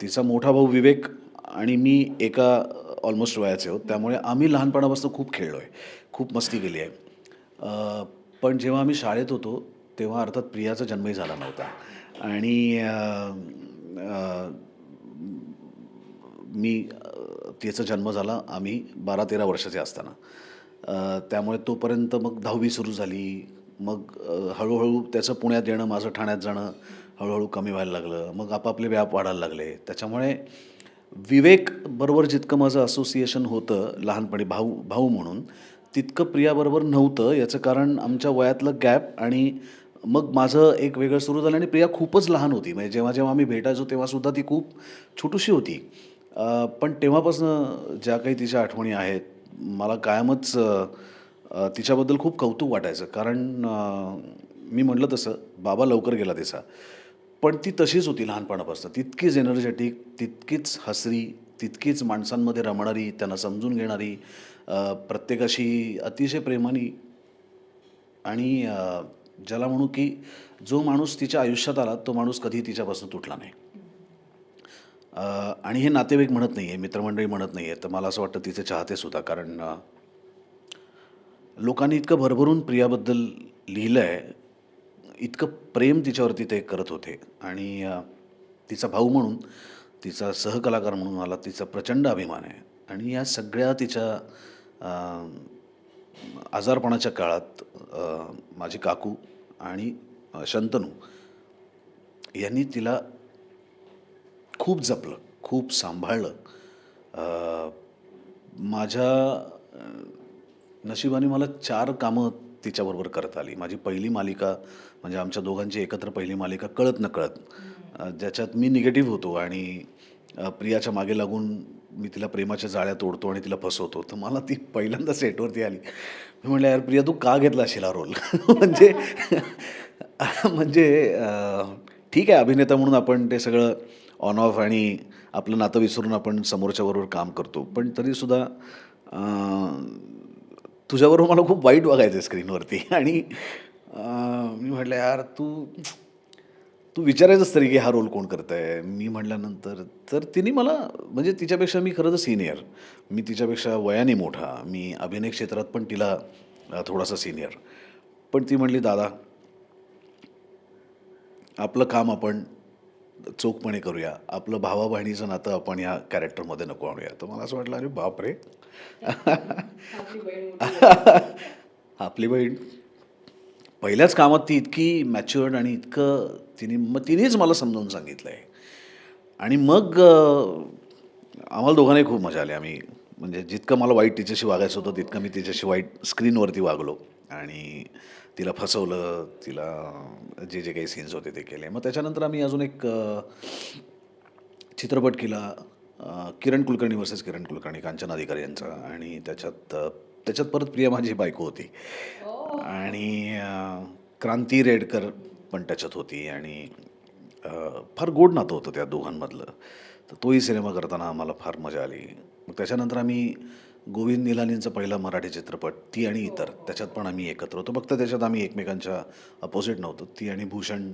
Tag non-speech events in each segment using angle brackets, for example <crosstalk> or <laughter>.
तिचा मोठा भाऊ विवेक आणि मी एका ऑलमोस्ट वयाचे आहोत. त्यामुळे आम्ही लहानपणापासून खूप खेळलो आहे खूप मस्ती केली आहे. पण जेव्हा आम्ही शाळेत होतो तेव्हा अर्थात प्रियाचा जन्मही झाला नव्हता. आणि मी तिचा जन्म झाला आम्ही बारा तेरा वर्षाचे असताना. त्यामुळे तोपर्यंत मग दहावी सुरू झाली. मग हळूहळू त्याचं पुण्यात येणं माझं ठाण्यात जाणं हळूहळू कमी व्हायला लागलं. मग आपापले व्याप वाढायला लागले. त्याच्यामुळे विवेक बरोबर जितकं माझं असोसिएशन होतं लहानपणी भाऊ भाऊ म्हणून तितकं प्रियाबरोबर नव्हतं. याचं कारण आमच्या वयातलं गॅप आणि मग माझं एक वेगळं सुरू झालं आणि प्रिया खूपच लहान होती. म्हणजे जेव्हा जेव्हा आम्ही भेटायचो तेव्हासुद्धा ती खूप छोटीशी होती. पण तेव्हापासून ज्या काही तिच्या आठवणी आहेत मला कायमच तिच्याबद्दल खूप कौतुक वाटायचं. कारण मी म्हटलं तसं बाबा लवकर गेला तिचा पण ती तशीच होती लहानपणापासून. तितकीच एनर्जेटिक तितकीच हसरी तितकीच माणसांमध्ये रमणारी त्यांना समजून घेणारी प्रत्येकाशी अतिशय प्रेमानी आणि ज्याला म्हणू की जो माणूस तिच्या आयुष्यात आला तो माणूस कधी तिच्यापासून तुटला नाही. आणि हे नातेवाईक म्हणत नाही आहे मित्रमंडळी म्हणत नाही आहे तर मला असं वाटतं तिचे चाहतेसुद्धा कारण लोकांनी इतकं भरभरून प्रियाबद्दल लिहिलं आहे इतकं प्रेम तिच्यावरती ते करत होते. आणि तिचा भाऊ म्हणून तिचा सहकलाकार म्हणून मला तिचा प्रचंड अभिमान आहे. आणि या सगळ्या तिच्या आजारपणाच्या काळात माझे माझी काकू आणि शंतनू यांनी तिला खूप जपलं खूप सांभाळलं. माझ्या नशिबाने मला चार कामं तिच्याबरोबर करता आली. माझी पहिली मालिका म्हणजे आमच्या दोघांची एकत्र पहिली मालिका कळत न कळत ज्याच्यात मी निगेटिव्ह होतो आणि प्रियाच्या मागे लागून मी तिला प्रेमाच्या जाळ्या तोडतो आणि तिला फसवतो. तर मला ती पहिल्यांदा सेटवरती आली. मी म्हटलं यार प्रिया तू का घेतला असेल हा रोल? <laughs> म्हणजे म्हणजे ठीक आहे अभिनेता म्हणून आपण ते सगळं ऑन ऑफ आणि आपलं नातं विसरून आपण समोरच्याबरोबर काम करतो. पण तरीसुद्धा तुझ्याबरोबर मला खूप वाईट बघायचं आहे स्क्रीनवरती. आणि मी म्हटलं यार तू तू विचारायचंच तरी की हा रोल कोण करत आहे मी म्हटल्यानंतर तर तिने मला म्हणजे तिच्यापेक्षा मी खरं तर सिनियर. मी तिच्यापेक्षा वयाने मोठा. मी अभिनय क्षेत्रात पण तिला थोडासा सिनियर. पण ती म्हणली दादा आपलं काम आपण चोखपणे करूया. आपलं भावा बहिणीचं नातं आपण या कॅरेक्टरमध्ये नको आणूया. तर मला असं वाटलं अरे बापरे. आपली बहीण <laughs> पहिल्याच कामात ती इतकी मॅच्युअर्ड आणि इतकं तिने मग तिनेच मला समजावून सांगितलं आहे आणि मग आम्हाला दोघांनाही खूप मजा आली. आम्ही म्हणजे जितकं मला वाईट तिच्याशी वागायचं होतं तितकं मी तिच्याशी वाईट स्क्रीनवरती वागलो. आणि तिला फसवलं तिला जे जे काही सीन्स होते ते केले. मग त्याच्यानंतर आम्ही अजून एक चित्रपट केला किरण कुलकर्णी वर्सेस किरण कुलकर्णी कांचन अधिकारी यांचा. आणि त्याच्यात त्याच्यात परत प्रिया माझी बायको होती. आणि क्रांती रेडकर पण त्याच्यात होती. आणि फार गोड नातं होतं त्या दोघांमधलं. तर तोही सिनेमा करताना आम्हाला फार मजा आली. मग त्याच्यानंतर आम्ही गोविंद निलानींचा पहिला मराठी चित्रपट ती आणि इतर त्याच्यात पण आम्ही एकत्र होतो. फक्त त्याच्यात आम्ही एकमेकांच्या अपोजिट नव्हतो. ती आणि भूषण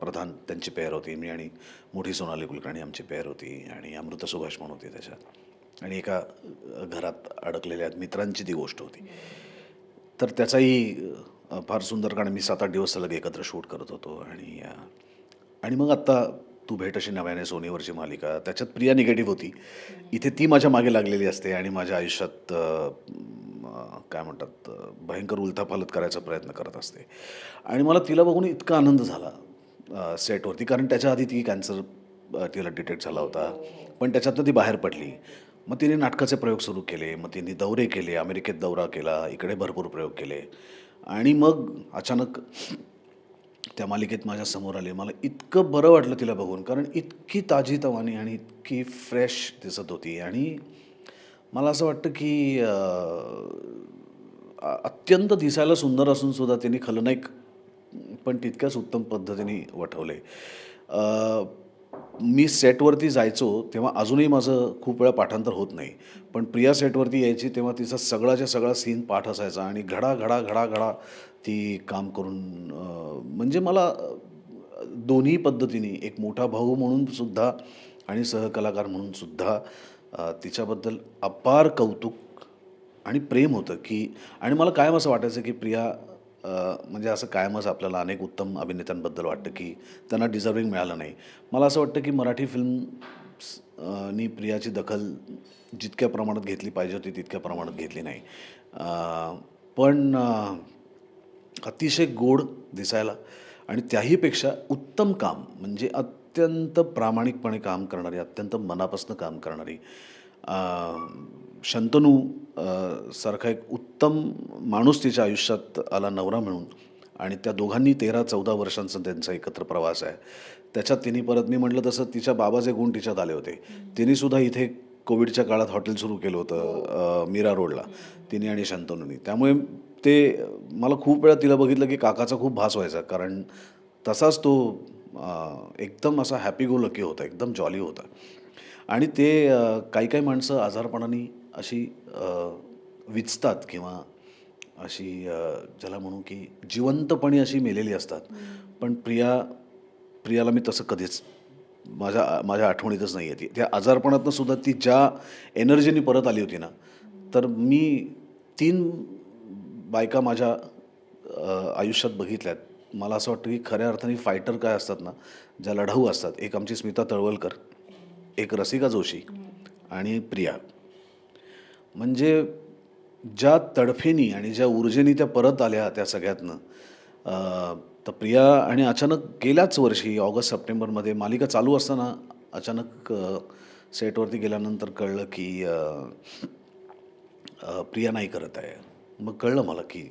प्रधान त्यांची पेअर होती. मी आणि मोठी सोनाली कुलकर्णी आमची पेअर होती आणि अमृता सुभाष पण होती त्याच्यात. आणि एका घरात अडकलेल्या मित्रांची ती गोष्ट होती. तर त्याचाही फार सुंदर कारण मी सात आठ दिवस सलग एकत्र शूट करत होतो आणि आणि मग आत्ता तू भेट अशी नव्याने सोनीवरची मालिका. त्याच्यात प्रिया निगेटिव्ह होती. इथे ती माझ्या मागे लागलेली असते आणि माझ्या आयुष्यात काय म्हणतात भयंकर उलथापालत करायचा प्रयत्न करत असते. आणि मला तिला बघून इतका आनंद झाला सेटवरती कारण त्याच्या आधी ती कॅन्सर तिला डिटेक्ट झाला होता. पण त्याच्यातनं ती बाहेर पडली. मग तिने नाटकाचे प्रयोग सुरू केले. मग तिने दौरे केले. अमेरिकेत दौरा केला. इकडे भरपूर प्रयोग केले. आणि मग अचानक त्या मालिकेत माझ्यासमोर आले. मला इतकं बरं वाटलं तिला बघून कारण इतकी ताजी तवानी आणि इतकी फ्रेश दिसत होती. आणि मला असं वाटतं की अत्यंत दिसायला सुंदर असून सुद्धा त्यांनी खलनायक पण तितक्याच उत्तम पद्धतीने वठवले. मी सेटवरती जायचो तेव्हा अजूनही माझं खूप वेळा पाठांतर होत नाही. पण प्रिया सेटवरती यायची तेव्हा तिचा सगळाच्या सगळा सीन पाठ असायचा आणि घडा घडा घडा घडा ती काम करून म्हणजे मला दोन्ही पद्धतीने एक मोठा भाऊ म्हणून सुद्धा आणि सहकलाकार म्हणून सुद्धा तिच्याबद्दल अपार कौतुक आणि प्रेम होतं की आणि मला कायम असं वाटायचं की प्रिया म्हणजे असं कायमच आपल्याला अनेक उत्तम अभिनेत्यांबद्दल वाटतं की त्यांना डिझर्विंग मिळालं नाही. मला असं वाटतं की मराठी फिल्म नी प्रियाची दखल जितक्या प्रमाणात घेतली पाहिजे होती तितक्या प्रमाणात घेतली नाही. पण अतिशय गोड दिसायला आणि त्याहीपेक्षा उत्तम काम म्हणजे अत्यंत प्रामाणिकपणे काम करणारी अत्यंत मनापासून काम करणारी शंतनू सारखा एक उत्तम माणूस तिच्या आयुष्यात आला नवरा मिळून आणि त्या दोघांनी तेरा चौदा वर्षांचा त्यांचा एकत्र प्रवास आहे. त्याच्यात तिने परत मी म्हटलं तसं तिच्या बाबाचे गुण तिच्यात आले होते. तिने सुद्धा इथे कोविडच्या काळात हॉटेल सुरू केलं होतं मीरा रोडला तिने आणि शंतनूनी. त्यामुळे ते मला खूप वेळा तिला बघितलं की काकाचा खूप भास व्हायचा. कारण तसाच तो एकदम असा हॅपी गो लकी होता एकदम जॉली होता. आणि ते काही काही माणसं आजारपणाने अशी विचतात किंवा अशी ज्याला म्हणू की जिवंतपणे अशी मेलेली असतात. पण प्रिया प्रियाला मी तसं कधीच माझ्या माझ्या आठवणीतच नाही आहे ती. त्या आजारपणातनं सुद्धा ती ज्या एनर्जीने परत आली होती ना तर मी तीन बायका माझ्या आयुष्यात बघितल्यात. मला असं वाटतं की खऱ्या अर्थाने फायटर काय असतात ना ज्या लढाऊ असतात. एक आमची स्मिता तळवलकर एक रसिका जोशी आणि प्रिया. म्हणजे ज्या तडफेनी आणि ज्या ऊर्जेनी त्या परत आल्या त्या सगळ्यातनं तर प्रिया आणि अचानक गेल्याच वर्षी ऑगस्ट सप्टेंबरमध्ये मालिका चालू असताना अचानक सेटवरती गेल्यानंतर कळलं की प्रिया नाही करत आहे. मग कळलं मला की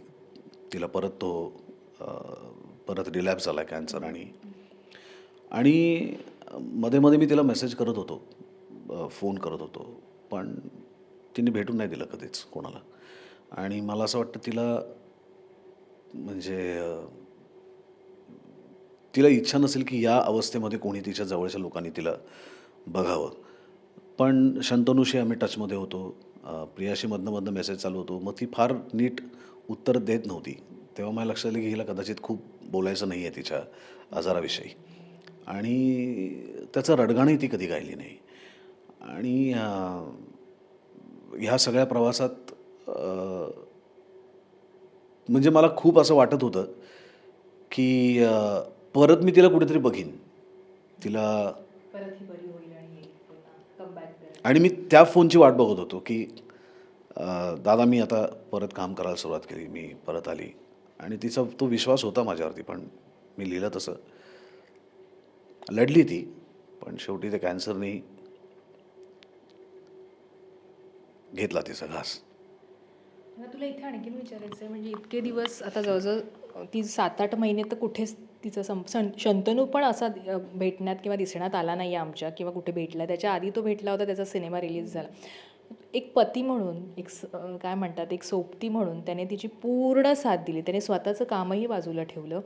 तिला परत तो परत रिलॅप्स झाला कॅन्सर आणि आणि मध्ये मध्ये मी तिला मेसेज करत होतो फोन करत होतो पण तिने भेटून नाही दिलं कधीच कोणाला. आणि मला असं वाटतं तिला म्हणजे तिला इच्छा नसेल की या अवस्थेमध्ये कोणी तिच्या जवळच्या लोकांनी तिला बघावं. पण शंतनुशी आम्ही टचमध्ये होतो. प्रियाशी मधनं मधनं मेसेज चालू होतो. मग ती फार नीट उत्तर देत नव्हती. तेव्हा मला लक्षात आलं की हिला कदाचित खूप बोलायचं नाही आहे तिच्या आजाराविषयी. आणि त्याचं रडगाणही ती कधी गायली नाही. आणि ह्या सगळ्या प्रवासात म्हणजे मला खूप असं वाटत होतं की परत मी तिला कुठेतरी बघीन. तिला परत ही बरी होईल आणि येईल कमबॅक करेल आणि मी त्या फोनची वाट बघत होतो की दादा मी आता परत काम करायला सुरुवात केली मी परत आली. आणि तिचा तो विश्वास होता माझ्यावरती पण मी लिहिलं तसं. लढली ती पण शेवटी त्या कॅन्सरनी घेतला तिचा घास. मला तुला इथे आणखीन विचारायचं आहे म्हणजे इतके दिवस आता जवळजवळ ती सात आठ महिने तर कुठेच तिचं सं सं शंतनू पण असा भेटण्यात किंवा दिसण्यात आला नाही आमच्या किंवा कुठे भेटला. त्याच्या आधी तो भेटला होता त्याचा सिनेमा रिलीज झाला. एक पती म्हणून एक स- काय म्हणतात एक सोबती म्हणून त्याने तिची पूर्ण साथ दिली. त्याने स्वतःचं कामही बाजूला ठेवलं.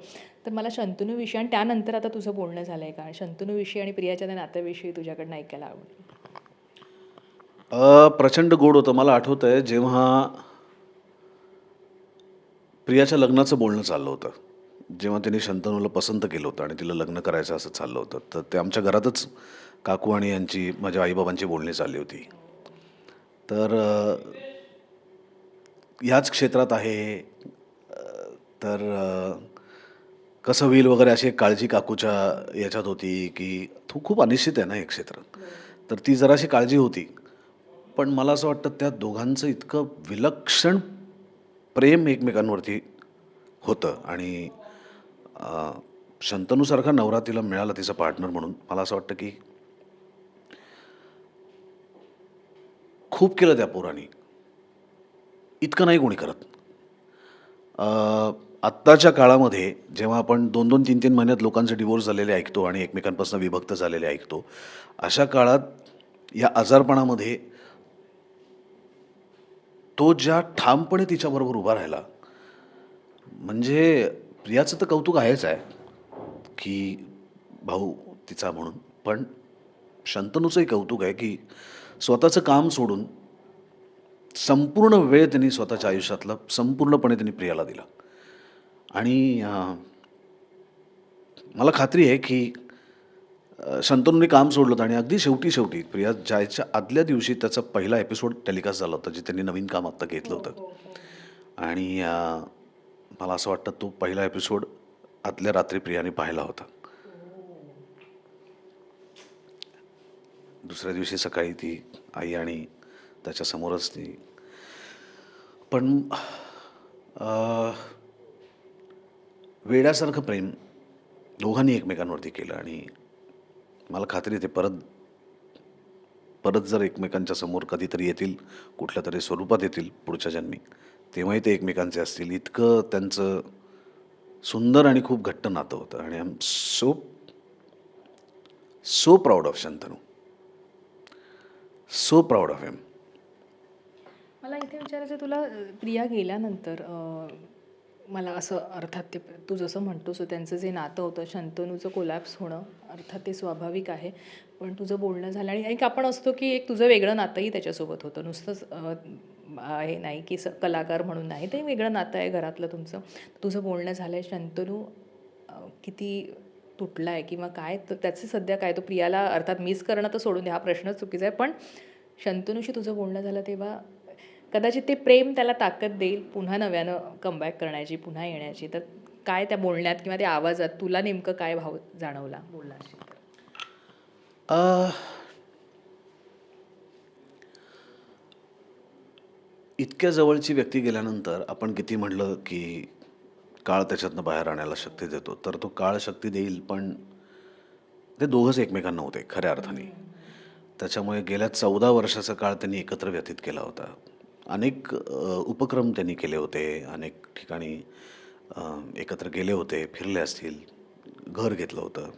तर मला शंतनूविषयी आणि त्यानंतर आता तुझं बोलणं झालं आहे का शंतनूविषयी आणि प्रियाच्या त्या नात्याविषयी तुझ्याकडनं ऐकायला आवडलं. प्रचंड गोड होतं. मला आठवतं आहे जेव्हा प्रियाच्या लग्नाचं बोलणं चाललं होतं. जेव्हा तिने शंतनूला पसंत केलं होतं आणि तिला लग्न करायचं असं चाललं होतं तर ते आमच्या घरातच काकू आणि यांची माझ्या आईबाबांची बोलणी चालली होती. तर ह्याच क्षेत्रात आहे तर कसं होईल वगैरे अशी एक काळजी काकूच्या याच्यात होती की तो खूप अनिश्चित आहे ना हे क्षेत्र. तर ती जराशी काळजी होती. पण मला असं वाटतं त्या दोघांचं इतकं विलक्षण प्रेम एकमेकांवरती होतं आणि शंतनूसारखा नवरा तिला मिळाला तिचा पार्टनर म्हणून. मला असं वाटतं की खूप केलं त्या पोराने. इतकं नाही कोणी करत. आत्ताच्या काळामध्ये जेव्हा आपण दोन दोन तीन तीन महिन्यात लोकांचे डिवोर्स झालेले ऐकतो आणि एकमेकांपासून विभक्त झालेले ऐकतो अशा काळात या आजारपणामध्ये तो ज्या ठामपणे तिच्याबरोबर उभा राहिला म्हणजे प्रियाचं तर कौतुक आहेच आहे की भाऊ तिचा म्हणून. पण शंतनूचंही कौतुक आहे की स्वतःचं काम सोडून संपूर्ण वेळ त्यांनी स्वतःच्या आयुष्यातला संपूर्णपणे त्यांनी प्रियाला दिला. आणि मला खात्री आहे की शंतनूने काम सोडलं होतं आणि अगदी शेवटी शेवटी प्रिया जायच्या आदल्या दिवशी त्याचा पहिला एपिसोड टेलिकास्ट झाला होता जे त्यांनी नवीन काम आत्ता घेतलं होतं. आणि अ, मला असं वाटतं तो पहिला एपिसोड आदल्या रात्री प्रियाने पाहिला होता. दुसऱ्या दिवशी सकाळी ती आई आणि त्याच्यासमोरच ती. पण वेड्यासारखं प्रेम दोघांनी एकमेकांवरती केलं आणि मला खात्री आहे ते परत परत जर एकमेकांच्या समोर कधीतरी येतील कुठल्या तरी स्वरूपात येतील पुढच्या जन्मी तेव्हाही ते एकमेकांचे असतील. इतकं त्यांचं सुंदर आणि खूप घट्ट नातं होतं. आणि I am so so proud of Shantanu. So proud of him मला इथे विचारायचं आहे, तुला प्रिया गेल्यानंतर मला असं अर्थात ते तू जसं म्हणतोस त्यांचं जे नातं होतं शंतनूचं कोलॅप्स होणं अर्थात ते स्वाभाविक आहे. पण तुझं बोलणं झालं आणि एक आपण असतो की एक तुझं वेगळं नातंही त्याच्यासोबत होतं. नुसतंच आहे नाही की स कलाकार म्हणून नाही ते वेगळं नातं आहे घरातलं तुमचं. तुझं बोलणं झालं आहे शंतनू किती तुटला आहे किंवा काय? तर त्याचं सध्या काय? तो प्रियाला अर्थात मिस करणं तर सोडून द्या हा प्रश्नच चुकीचा आहे. पण शंतनूशी तुझं बोलणं झालं तेव्हा कदाचित ते प्रेम त्याला ताकद देईल पुन्हा नव्यानं कमबॅक करण्याची पुन्हा येण्याची. तर काय त्या बोलण्यात किंवा त्या आवाजात तुला नेमकं काय भाव जाणवला बोलला इतक्या जवळची व्यक्ती गेल्यानंतर आपण किती म्हणलं की काळ त्याच्यातनं बाहेर आणायला शक्ती देतो. तर तो काळ शक्ती देईल पण ते दोघंच एकमेकांना होते खऱ्या अर्थाने. त्याच्यामुळे गेल्या चौदा वर्षाचा काळ त्यांनी एकत्र व्यतीत केला होता. अनेक उपक्रम त्यांनी केले होते. अनेक ठिकाणी एकत्र गेले होते फिरले असतील घर घेतलं होतं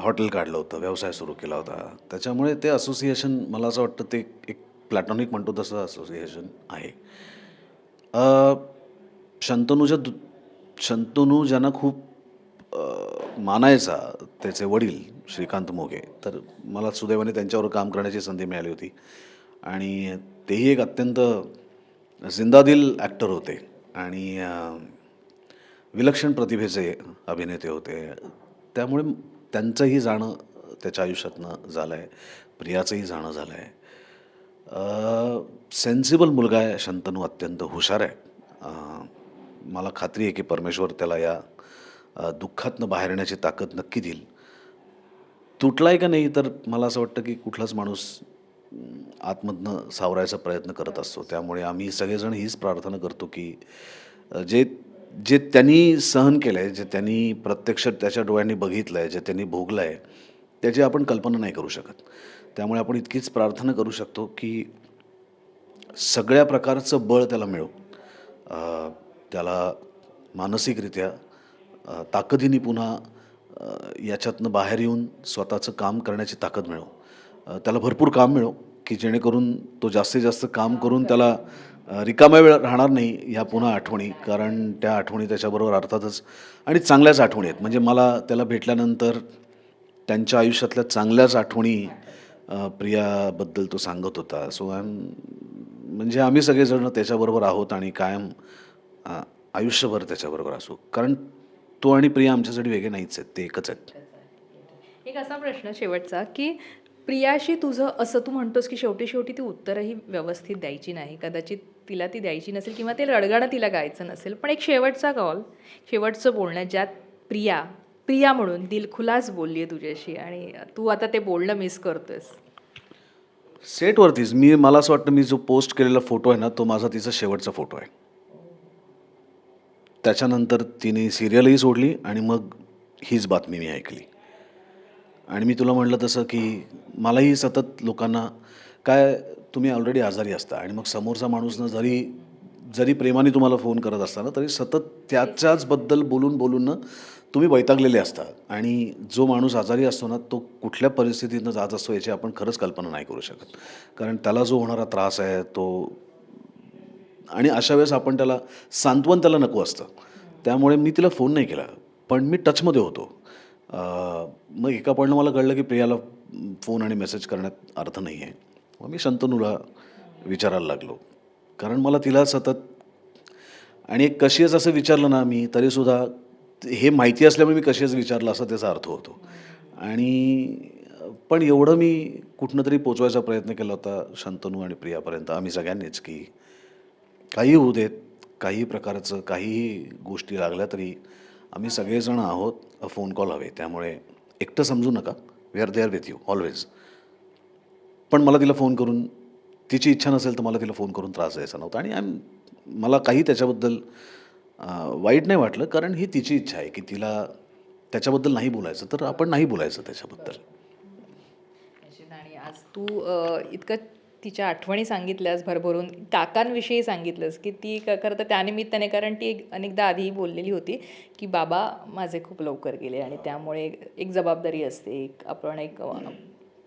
हॉटेल काढलं होतं व्यवसाय सुरू केला होता. त्याच्यामुळे ते असोसिएशन मला असं वाटतं ते एक प्लॅटॉनिक म्हणतो तसं असोसिएशन आहे. शंतनूच्या दु शंतनू ज्यांना खूप मानायचा त्याचे वडील श्रीकांत मोघे तर मला सुदैवाने त्यांच्यावर काम करण्याची संधी मिळाली होती. आणि तेही एक अत्यंत जिंदादिल ॲक्टर होते आणि विलक्षण प्रतिभेचे अभिनेते होते. त्यामुळे त्यांचंही जाणं त्याच्या आयुष्यातनं झालं आहे प्रियाचंही जाणं झालं आहे सेन्सिबल मुलगा आहे शंतनू अत्यंत हुशार आहे. मला खात्री आहे की परमेश्वर त्याला या दुःखातनं बाहेर येण्याची ताकद नक्की देईल. तुटला आहे का नाही तर मला असं वाटतं की कुठलाच माणूस आतमधनं सावरायचा प्रयत्न करत असतो. त्यामुळे आम्ही सगळेजण हीच प्रार्थना करतो की जे जे त्यांनी सहन केलं आहे जे त्यांनी प्रत्यक्ष त्याच्या डोळ्यांनी बघितलं आहे जे त्यांनी भोगलं आहे त्याची आपण कल्पना नाही करू शकत. त्यामुळे आपण इतकीच प्रार्थना करू शकतो की सगळ्या प्रकारचं बळ त्याला मिळो. त्याला मानसिकरित्या ताकदीने पुन्हा याच्यातनं बाहेर येऊन स्वतःचं काम करण्याची ताकद मिळो. त्याला भरपूर काम मिळो की जेणेकरून तो जास्तीत जास्त काम करून त्याला रिकामा वेळ राहणार नाही ह्या पुन्हा आठवणी. कारण त्या आठवणी त्याच्याबरोबर अर्थातच आणि चांगल्याच आठवणी आहेत. म्हणजे मला त्याला भेटल्यानंतर त्यांच्या आयुष्यातल्या चांगल्याच आठवणी प्रियाबद्दल तो सांगत होता. सो आय एम म्हणजे आम्ही सगळेजण त्याच्याबरोबर आहोत आणि कायम आयुष्यभर त्याच्याबरोबर असू. कारण तो आणि प्रिया आमच्यासाठी वेगळे नाहीच आहेत ते एकच आहेत. एक असा प्रश्न शेवटचा की प्रियाशी तुझं असं तू म्हणतोस की शेवटी शेवटी ती उत्तरही व्यवस्थित द्यायची नाही. कदाचित तिला ती द्यायची नसेल किंवा ते रडगाणं तिला गायचं नसेल. पण एक शेवटचा कॉल शेवटचं बोलणं ज्यात प्रिया प्रिया म्हणून दिलखुलास बोलली आहे तुझ्याशी आणि तू आता ते बोलणं मिस करतोयस. सेटवरतीच मी मला असं वाटतं मी जो पोस्ट केलेला फोटो आहे ना तो माझा तिचा शेवटचा फोटो आहे. त्याच्यानंतर तिने सिरियलही सोडली आणि मग हीच बातमी मी ऐकली. आणि मी तुला म्हटलं तसं की मलाही सतत लोकांना काय तुम्ही ऑलरेडी आजारी असता आणि मग समोरचा माणूसनं जरी जरी प्रेमाने तुम्हाला फोन करत असताना तरी सतत त्याच्याचबद्दल बोलून बोलून ना तुम्ही वैतागलेले असता. आणि जो माणूस आजारी असतो ना तो कुठल्या परिस्थितीतनं जात असतो याची आपण खरंच कल्पना नाही करू शकत. कारण त्याला जो होणारा त्रास आहे तो आणि अशा वेळेस आपण त्याला सांत्वन त्याला नको असतं. त्यामुळे मी तिला फोन नाही केला. पण मी टचमध्ये होतो. मग एका पॉईंटला मला कळलं की प्रियाला फोन आणि मेसेज करण्यात अर्थ नाही आहे. मग मी शंतनूला विचारायला लागलो. कारण मला तिला सतत आणि एक कशी आहेस असं विचारलं ना मी तरीसुद्धा हे माहिती असल्यामुळे मी कशीच विचारलं असं त्याचा अर्थ होतो. आणि पण एवढं मी कुठनं तरी पोचवायचा प्रयत्न केला होता शंतनू आणि प्रियापर्यंत. आम्ही सगळ्यांनीच की काही होऊ देत काही प्रकारचं काहीही गोष्टी लागल्या तरी आम्ही सगळेजण आहोत फोन कॉल हवे त्यामुळे एकटं समजू नका. We are there with you always पण मला तिला फोन करून तिची इच्छा नसेल तर मला तिला फोन करून त्रास द्यायचा नव्हता. आणि आय मला काही त्याच्याबद्दल वाईट नाही वाटलं कारण ही तिची इच्छा आहे की तिला त्याच्याबद्दल नाही बोलायचं तर आपण नाही बोलायचं त्याच्याबद्दल. आज तू इतकं तिच्या आठवणी सांगितल्यास भरभरून काकांविषयी सांगितलंस की ती क- खरं तर त्यानिमित्ताने कारण ती एक अनेकदा आधी बोललेली होती की बाबा माझे खूप लवकर गेले आणि त्यामुळे एक जबाबदारी असते एक आपण एक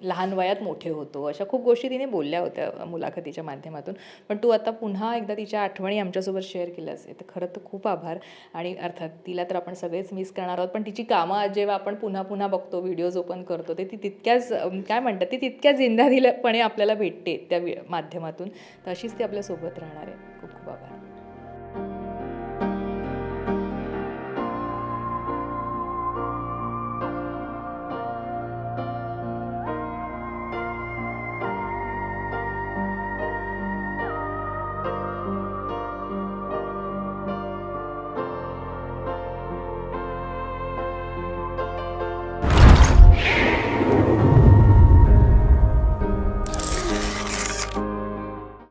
लहान वयात मोठे होतो. अशा खूप गोष्टी तिने बोलल्या होत्या मुलाखतीच्या माध्यमातून. पण तू आता पुन्हा एकदा तिच्या आठवणी आमच्यासोबत शेअर केल्यास तर खरं तर खूप आभार. आणि अर्थात तिला तर आपण सगळेच मिस करणार आहोत पण तिची कामं जेव्हा आपण पुन्हा पुन्हा बघतो व्हिडिओज ओपन करतो ते ती तितक्याच काय म्हणतात ती तितक्याच जिंदादिलपणे आपल्याला भेटते त्या वि- माध्यमातून. तर अशीच ती आपल्यासोबत राहणार आहे. खूप खूप आभार.